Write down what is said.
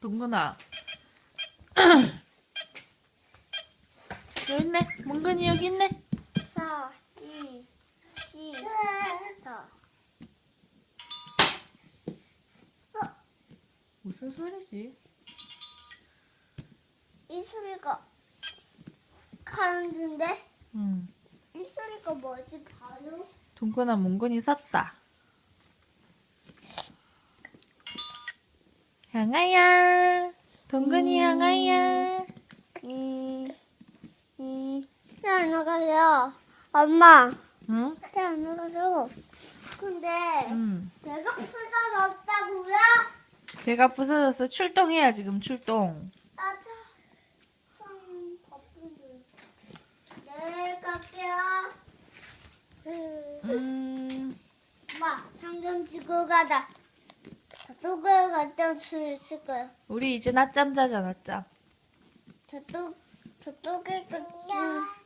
동근아. 여기 있네. 몽근이 여기 있네. 4, 2, 10, 4. 무슨 소리지? 이 소리가 가는데? 응. 이 소리가 뭐지? 바로? 동근아, 몽근이 섰다. 향아야. 동근이 음. 향아야. 음, 음, 안 나가세요. 엄마, 응? 안 나가세요. 근데, 응. 내가 부산 없다고요? 배가 부서졌어. 출동해야 지금 출동. 아, 저, 참, 바쁜데. 네, 갈게요. 음, 음. 엄마, 당장 지고 가자. 저쪽에 갔다 수 있을 거예요. 우리 이제 낮잠 자자, 낮잠. 저쪽, 저쪽에 갔지.